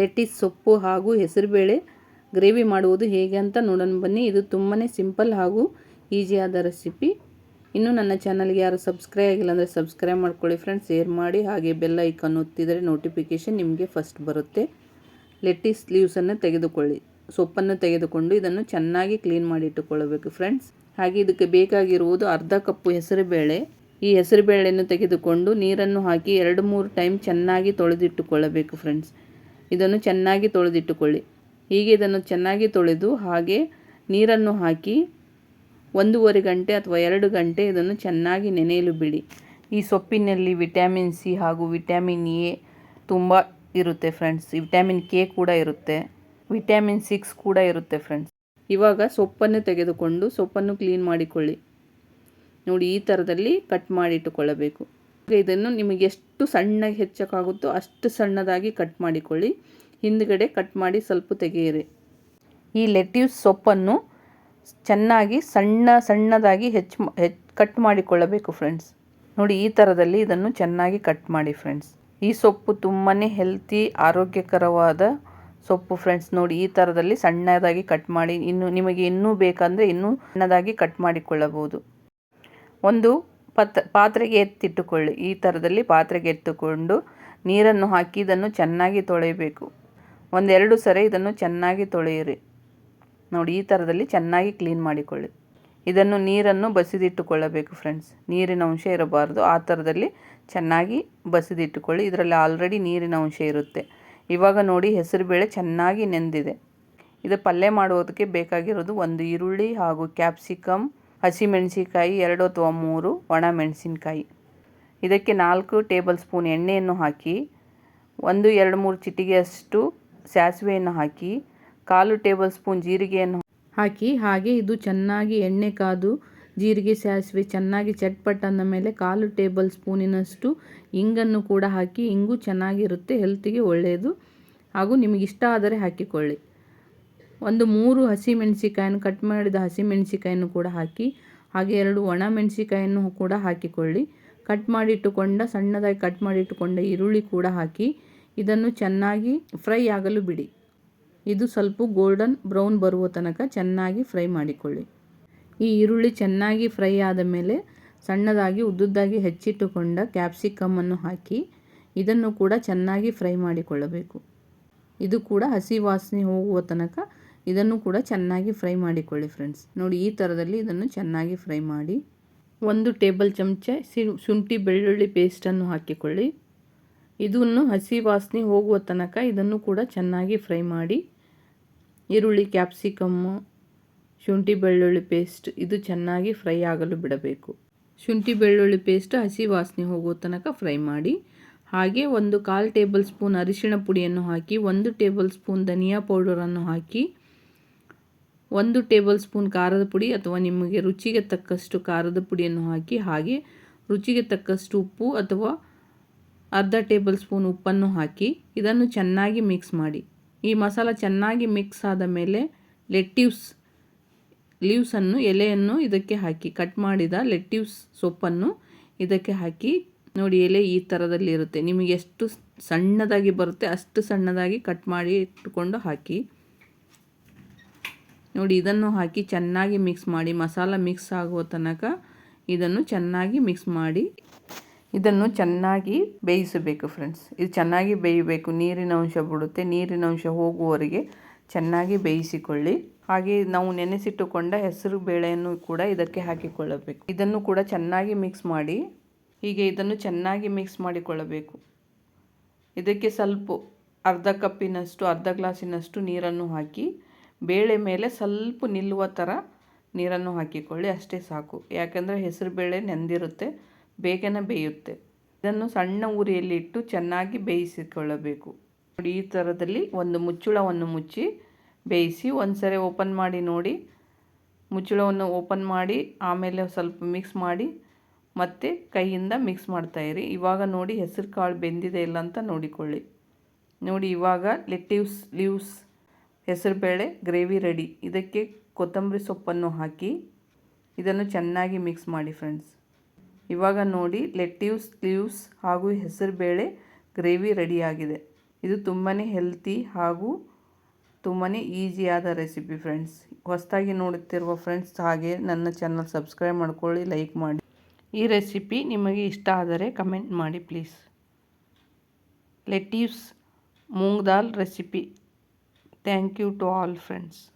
Lettuce ಸೊಪ್ಪು ಹಾಗೂ ಹೆಸರುಬೇಳೆ ಗ್ರೇವಿ ಮಾಡುವುದು ಹೇಗೆ ಅಂತ ನೋಡೋಣ ಬನ್ನಿ. ಇದು ತುಂಬಾ ಸಿಂಪಲ್ ಹಾಗೂ ಈಸಿಯಾದ ರೆಸಿಪಿ. ಇನ್ನು ನನ್ನ ಚಾನಲ್ಗೆ ಯಾರು ಸಬ್ಸ್ಕ್ರೈಬ್ ಆಗಿಲ್ಲ ಅಂದರೆ ಸಬ್ಸ್ಕ್ರೈಬ್ ಮಾಡ್ಕೊಳ್ಳಿ ಫ್ರೆಂಡ್ಸ್. ಶೇರ್ ಮಾಡಿ ಹಾಗೆ ಬೆಲ್ ಐಕಾನ್ ಒತ್ತಿದರೆ ನೋಟಿಫಿಕೇಷನ್ ನಿಮಗೆ ಫಸ್ಟ್ ಬರುತ್ತೆ. ಲೆಟಿಸ್ ಲೀವ್ಸನ್ನು ತೆಗೆದುಕೊಳ್ಳಿ. ಸೊಪ್ಪನ್ನು ತೆಗೆದುಕೊಂಡು ಇದನ್ನು ಚೆನ್ನಾಗಿ ಕ್ಲೀನ್ ಮಾಡಿ ಇಟ್ಟುಕೊಳ್ಳಬೇಕು ಫ್ರೆಂಡ್ಸ್. ಹಾಗೆ ಇದಕ್ಕೆ ಬೇಕಾಗಿರುವುದು ಅರ್ಧ ಕಪ್ಪು ಹೆಸರುಬೇಳೆ. ಈ ಹೆಸರುಬೇಳೆಯನ್ನು ತೆಗೆದುಕೊಂಡು ನೀರನ್ನು ಹಾಕಿ ಎರಡು ಮೂರು ಟೈಮ್ ಚೆನ್ನಾಗಿ ತೊಳೆದಿಟ್ಟುಕೊಳ್ಳಬೇಕು ಫ್ರೆಂಡ್ಸ್. ಇದನ್ನು ಚೆನ್ನಾಗಿ ತೊಳೆದಿಟ್ಟುಕೊಳ್ಳಿ. ಹೀಗೆ ಇದನ್ನು ಚೆನ್ನಾಗಿ ತೊಳೆದು ಹಾಗೆ ನೀರನ್ನು ಹಾಕಿ ಒಂದೂವರೆ ಗಂಟೆ ಅಥವಾ ಎರಡು ಗಂಟೆ ಇದನ್ನು ಚೆನ್ನಾಗಿ ನೆನೆಯಲು ಬಿಡಿ. ಈ ಸೊಪ್ಪಿನಲ್ಲಿ ವಿಟ್ಯಾಮಿನ್ ಸಿ ಹಾಗೂ ವಿಟ್ಯಾಮಿನ್ ಎ ತುಂಬ ಇರುತ್ತೆ ಫ್ರೆಂಡ್ಸ್. ವಿಟ್ಯಾಮಿನ್ ಕೆ ಕೂಡ ಇರುತ್ತೆ. ವಿಟ್ಯಾಮಿನ್ ಸಿಕ್ಸ್ ಕೂಡ ಇರುತ್ತೆ ಫ್ರೆಂಡ್ಸ್. ಇವಾಗ ಸೊಪ್ಪನ್ನು ತೆಗೆದುಕೊಂಡು ಸೊಪ್ಪನ್ನು ಕ್ಲೀನ್ ಮಾಡಿಕೊಳ್ಳಿ. ನೋಡಿ, ಈ ಥರದಲ್ಲಿ ಕಟ್ ಮಾಡಿ ಇಟ್ಟುಕೊಳ್ಳಬೇಕು. ಇದನ್ನು ನಿಮಗೆ ಎಷ್ಟು ಸಣ್ಣಗೆ ಹೆಚ್ಚಕ್ಕಾಗುತ್ತೋ ಅಷ್ಟು ಸಣ್ಣದಾಗಿ ಕಟ್ ಮಾಡಿಕೊಳ್ಳಿ. ಹಿಂದ್ಗಡೆ ಕಟ್ ಮಾಡಿ ಸ್ವಲ್ಪ ತೆಗೆಯಿರಿ. ಈ ಲೆಟ್ಯೂಸ್ ಸೊಪ್ಪನ್ನು ಚೆನ್ನಾಗಿ ಸಣ್ಣ ಸಣ್ಣದಾಗಿ ಹೆಚ್ಚು ಹೆಚ್ಚು ಕಟ್ ಮಾಡಿಕೊಳ್ಳಬೇಕು ಫ್ರೆಂಡ್ಸ್. ನೋಡಿ, ಈ ಥರದಲ್ಲಿ ಇದನ್ನು ಚೆನ್ನಾಗಿ ಕಟ್ ಮಾಡಿ ಫ್ರೆಂಡ್ಸ್. ಈ ಸೊಪ್ಪು ತುಂಬಾ ಹೆಲ್ತಿ, ಆರೋಗ್ಯಕರವಾದ ಸೊಪ್ಪು ಫ್ರೆಂಡ್ಸ್. ನೋಡಿ, ಈ ಥರದಲ್ಲಿ ಸಣ್ಣದಾಗಿ ಕಟ್ ಮಾಡಿ ಇನ್ನು ನಿಮಗೆ ಇನ್ನೂ ಬೇಕಂದರೆ ಇನ್ನೂ ಸಣ್ಣದಾಗಿ ಕಟ್ ಮಾಡಿಕೊಳ್ಳಬಹುದು. ಒಂದು ಪತ್, ಪಾತ್ರೆಗೆ ಎತ್ತಿಟ್ಟುಕೊಳ್ಳಿ. ಈ ಥರದಲ್ಲಿ ಪಾತ್ರೆಗೆ ಎತ್ತುಕೊಂಡು ನೀರನ್ನು ಹಾಕಿ ಇದನ್ನು ಚೆನ್ನಾಗಿ ತೊಳೆಯಬೇಕು. ಒಂದೆರಡು ಸರಿ ಇದನ್ನು ಚೆನ್ನಾಗಿ ತೊಳೆಯಿರಿ. ನೋಡಿ, ಈ ಥರದಲ್ಲಿ ಚೆನ್ನಾಗಿ ಕ್ಲೀನ್ ಮಾಡಿಕೊಳ್ಳಿ. ಇದನ್ನು ನೀರನ್ನು ಬಸಿದಿಟ್ಟುಕೊಳ್ಳಬೇಕು ಫ್ರೆಂಡ್ಸ್. ನೀರಿನ ಅಂಶ ಇರಬಾರ್ದು. ಆ ಥರದಲ್ಲಿ ಚೆನ್ನಾಗಿ ಬಸಿದಿಟ್ಟುಕೊಳ್ಳಿ. ಇದರಲ್ಲಿ ಆಲ್ರೆಡಿ ನೀರಿನ ಅಂಶ ಇರುತ್ತೆ. ಇವಾಗ ನೋಡಿ ಹೆಸರುಬೇಳೆ ಚೆನ್ನಾಗಿ ನೆಂದಿದೆ. ಇದು ಪಲ್ಯ ಮಾಡುವುದಕ್ಕೆ ಬೇಕಾಗಿರೋದು ಒಂದು ಈರುಳ್ಳಿ ಹಾಗೂ ಕ್ಯಾಪ್ಸಿಕಮ್ ಹಸಿಮೆಣಸಿಕಾಯಿ ಎರಡು ಅಥವಾ ಮೂರು ಒಣ ಮೆಣಸಿನಕಾಯಿ ಇದಕ್ಕೆ ನಾಲ್ಕು ಟೇಬಲ್ ಸ್ಪೂನ್ ಎಣ್ಣೆಯನ್ನು ಹಾಕಿ, ಒಂದು, ಎರಡು, ಮೂರು ಚಿಟಿಗೆಯಷ್ಟು ಸಾಸಿವೆಯನ್ನು ಹಾಕಿ, ಕಾಲು ಟೇಬಲ್ ಸ್ಪೂನ್ ಜೀರಿಗೆಯನ್ನು ಹಾಕಿ, ಹಾಗೆ ಇದು ಚೆನ್ನಾಗಿ ಎಣ್ಣೆ ಕಾದು, ಜೀರಿಗೆ, ಸಾಸಿವೆ ಚೆನ್ನಾಗಿ ಚಟ್ಪಟ್ ಅಂದ ಮೇಲೆ ಕಾಲು ಟೇಬಲ್ ಸ್ಪೂನಿನಷ್ಟು ಇಂಗನ್ನು ಕೂಡ ಹಾಕಿ, ಇಂಗು ಚೆನ್ನಾಗಿರುತ್ತೆ, ಹೆಲ್ತಿಗೆ ಒಳ್ಳೆಯದು ಹಾಗೂ ನಿಮಗಿಷ್ಟ ಆದರೆ ಹಾಕಿಕೊಳ್ಳಿ. ಒಂದು ಮೂರು ಹಸಿಮೆಣಸಿಕಾಯನ್ನು ಕಟ್ ಮಾಡಿದ ಹಸಿಮೆಣಸಿಕಾಯನ್ನು ಕೂಡ ಹಾಕಿ, ಹಾಗೆ ಎರಡು ಒಣ ಮೆಣಸಿಕಾಯನ್ನು ಕೂಡ ಹಾಕಿಕೊಳ್ಳಿ. ಕಟ್ ಮಾಡಿಟ್ಟುಕೊಂಡ, ಸಣ್ಣದಾಗಿ ಕಟ್ ಮಾಡಿಟ್ಟುಕೊಂಡ ಈರುಳ್ಳಿ ಕೂಡ ಹಾಕಿ, ಇದನ್ನು ಚೆನ್ನಾಗಿ ಫ್ರೈ ಆಗಲು ಬಿಡಿ. ಇದು ಸ್ವಲ್ಪ ಗೋಲ್ಡನ್ ಬ್ರೌನ್ ಬರುವ ತನಕ ಚೆನ್ನಾಗಿ ಫ್ರೈ ಮಾಡಿಕೊಳ್ಳಿ. ಈ ಈರುಳ್ಳಿ ಚೆನ್ನಾಗಿ ಫ್ರೈ ಆದ ಮೇಲೆ ಸಣ್ಣದಾಗಿ, ಉದ್ದುದ್ದಾಗಿ ಹೆಚ್ಚಿಟ್ಟುಕೊಂಡ ಕ್ಯಾಪ್ಸಿಕಮ್ಮನ್ನು ಹಾಕಿ, ಇದನ್ನು ಕೂಡ ಚೆನ್ನಾಗಿ ಫ್ರೈ ಮಾಡಿಕೊಳ್ಳಬೇಕು. ಇದು ಕೂಡ ಹಸಿ ವಾಸನೆ ಹೋಗುವ ತನಕ ಇದನ್ನು ಕೂಡ ಚೆನ್ನಾಗಿ ಫ್ರೈ ಮಾಡಿಕೊಳ್ಳಿ ಫ್ರೆಂಡ್ಸ್ ನೋಡಿ, ಈ ಥರದಲ್ಲಿ ಇದನ್ನು ಚೆನ್ನಾಗಿ ಫ್ರೈ ಮಾಡಿ. ಒಂದು ಟೇಬಲ್ ಚಮಚ ಶುಂಠಿ ಬೆಳ್ಳುಳ್ಳಿ ಪೇಸ್ಟನ್ನು ಹಾಕಿಕೊಳ್ಳಿ. ಇದನ್ನು ಹಸಿ ವಾಸನೆ ಹೋಗುವ ತನಕ ಇದನ್ನು ಕೂಡ ಚೆನ್ನಾಗಿ ಫ್ರೈ ಮಾಡಿ. ಈರುಳ್ಳಿ ಕ್ಯಾಪ್ಸಿಕಮ್ಮು ಶುಂಠಿ ಬೆಳ್ಳುಳ್ಳಿ ಪೇಸ್ಟ್ ಇದು ಚೆನ್ನಾಗಿ ಫ್ರೈ ಆಗಲು ಬಿಡಬೇಕು. ಶುಂಠಿ ಬೆಳ್ಳುಳ್ಳಿ ಪೇಸ್ಟ್ ಹಸಿ ವಾಸನೆ ಹೋಗುವ ತನಕ ಫ್ರೈ ಮಾಡಿ. ಹಾಗೆ ಒಂದು ಕಾಲು ಟೇಬಲ್ ಸ್ಪೂನ್ ಅರಿಶಿಣ ಪುಡಿಯನ್ನು ಹಾಕಿ, ಒಂದು ಟೇಬಲ್ ಸ್ಪೂನ್ ಧನಿಯಾ ಪೌಡರನ್ನು ಹಾಕಿ ಒಂದು ಟೇಬಲ್ ಸ್ಪೂನ್ ಖಾರದ ಪುಡಿ ಅಥವಾ ನಿಮಗೆ ರುಚಿಗೆ ತಕ್ಕಷ್ಟು ಖಾರದ ಪುಡಿಯನ್ನು ಹಾಕಿ, ಹಾಗೆ ರುಚಿಗೆ ತಕ್ಕಷ್ಟು ಉಪ್ಪು ಅಥವಾ ಅರ್ಧ ಟೇಬಲ್ ಸ್ಪೂನ್ ಉಪ್ಪನ್ನು ಹಾಕಿ ಇದನ್ನು ಚೆನ್ನಾಗಿ ಮಿಕ್ಸ್ ಮಾಡಿ. ಈ ಮಸಾಲ ಚೆನ್ನಾಗಿ ಮಿಕ್ಸ್ ಆದ ಮೇಲೆ ಲೆಟ್ಯೂಸ್ ಲೀವ್ಸನ್ನು ಎಲೆಯನ್ನು ಇದಕ್ಕೆ ಹಾಕಿ. ಕಟ್ ಮಾಡಿದ ಲೆಟ್ಯೂಸ್ ಸೊಪ್ಪನ್ನು ಇದಕ್ಕೆ ಹಾಕಿ. ನೋಡಿ, ಎಲೆ ಈ ಥರದಲ್ಲಿ ಇರುತ್ತೆ ನಿಮಗೆ ಎಷ್ಟು ಸಣ್ಣದಾಗಿ ಬರುತ್ತೆ ಅಷ್ಟು ಸಣ್ಣದಾಗಿ ಕಟ್ ಮಾಡಿ ಇಟ್ಟುಕೊಂಡು ಹಾಕಿ. ನೋಡಿ, ಇದನ್ನು ಹಾಕಿ ಚೆನ್ನಾಗಿ ಮಿಕ್ಸ್ ಮಾಡಿ, ಮಸಾಲ ಮಿಕ್ಸ್ ಆಗುವ ತನಕ ಇದನ್ನು ಚೆನ್ನಾಗಿ ಮಿಕ್ಸ್ ಮಾಡಿ, ಇದನ್ನು ಚೆನ್ನಾಗಿ ಬೇಯಿಸಬೇಕು ಫ್ರೆಂಡ್ಸ್ ಇದು ಚೆನ್ನಾಗಿ ಬೇಯಬೇಕು. ನೀರಿನ ಅಂಶ ಬಿಡುತ್ತೆ. ನೀರಿನ ಅಂಶ ಹೋಗುವವರೆಗೆ ಚೆನ್ನಾಗಿ ಬೇಯಿಸಿಕೊಳ್ಳಿ. ಹಾಗೆ ನಾವು ನೆನೆಸಿಟ್ಟುಕೊಂಡ ಹೆಸರು ಬೇಳೆಯನ್ನು ಕೂಡ ಇದಕ್ಕೆ ಹಾಕಿಕೊಳ್ಳಬೇಕು. ಇದನ್ನು ಕೂಡ ಚೆನ್ನಾಗಿ ಮಿಕ್ಸ್ ಮಾಡಿ, ಹೀಗೆ ಇದನ್ನು ಚೆನ್ನಾಗಿ ಮಿಕ್ಸ್ ಮಾಡಿಕೊಳ್ಳಬೇಕು. ಇದಕ್ಕೆ ಸ್ವಲ್ಪ ಅರ್ಧ ಕಪ್ಪಿನಷ್ಟು ಅರ್ಧ ಗ್ಲಾಸಿನಷ್ಟು ನೀರನ್ನು ಹಾಕಿ ಬೇಳೆ ಮೇಲೆ ಸ್ವಲ್ಪ ನಿಲ್ಲುವ ಥರ ನೀರನ್ನು ಹಾಕಿಕೊಳ್ಳಿ. ಅಷ್ಟೇ ಸಾಕು. ಯಾಕೆಂದರೆ ಹೆಸರು ಬೇಳೆ ನೆಂದಿರುತ್ತೆ, ಬೇಗನೆ ಬೇಯುತ್ತೆ. ಇದನ್ನು ಸಣ್ಣ ಉರಿಯಲ್ಲಿ ಇಟ್ಟು ಚೆನ್ನಾಗಿ ಬೇಯಿಸಿಕೊಳ್ಳಬೇಕು. ನೋಡಿ, ಈ ಥರದಲ್ಲಿ ಒಂದು ಮುಚ್ಚುಳವನ್ನು ಮುಚ್ಚಿ ಬೇಯಿಸಿ ಒಂದು ಸರಿ ಓಪನ್ ಮಾಡಿ ನೋಡಿ. ಮುಚ್ಚಳವನ್ನು ಓಪನ್ ಮಾಡಿ, ಆಮೇಲೆ ಸ್ವಲ್ಪ ಮಿಕ್ಸ್ ಮಾಡಿ ಮತ್ತೆ ಕೈಯಿಂದ ಮಿಕ್ಸ್ ಮಾಡ್ತಾಯಿರಿ ಇವಾಗ ನೋಡಿ ಹೆಸರು ಕಾಳು ಬೆಂದಿದೆ ಇಲ್ಲ ಅಂತ ನೋಡಿಕೊಳ್ಳಿ. ನೋಡಿ, ಇವಾಗ ಲೆಟಿವ್ಸ್ ಲೀವ್ಸ್ ಹೆಸರುಬೇಳೆ ಗ್ರೇವಿ ರೆಡಿ. ಇದಕ್ಕೆ ಕೊತ್ತಂಬರಿ ಸೊಪ್ಪನ್ನು ಹಾಕಿ ಇದನ್ನು ಚೆನ್ನಾಗಿ ಮಿಕ್ಸ್ ಮಾಡಿ ಫ್ರೆಂಡ್ಸ್. ಇವಾಗ ನೋಡಿ ಲೆಟ್ಯೂಸ್ ಲೀವ್ಸ್ ಹಾಗೂ ಹೆಸರುಬೇಳೆ ಗ್ರೇವಿ ರೆಡಿಯಾಗಿದೆ. ಇದು ತುಂಬಾ ಹೆಲ್ತಿ ಹಾಗೂ ತುಂಬಾ ಈಸಿಯಾದ ರೆಸಿಪಿ ಫ್ರೆಂಡ್ಸ್. ಹೊಸದಾಗಿ ನೋಡುತ್ತಿರುವ ಫ್ರೆಂಡ್ಸ್ ಹಾಗೆ ನನ್ನ ಚಾನಲ್ ಸಬ್ಸ್ಕ್ರೈಬ್ ಮಾಡ್ಕೊಳ್ಳಿ, ಲೈಕ್ ಮಾಡಿ. ಈ ರೆಸಿಪಿ ನಿಮಗೆ ಇಷ್ಟ ಆದರೆ ಕಮೆಂಟ್ ಮಾಡಿ please. Lettuce, moong dal recipe. Thank you to all friends.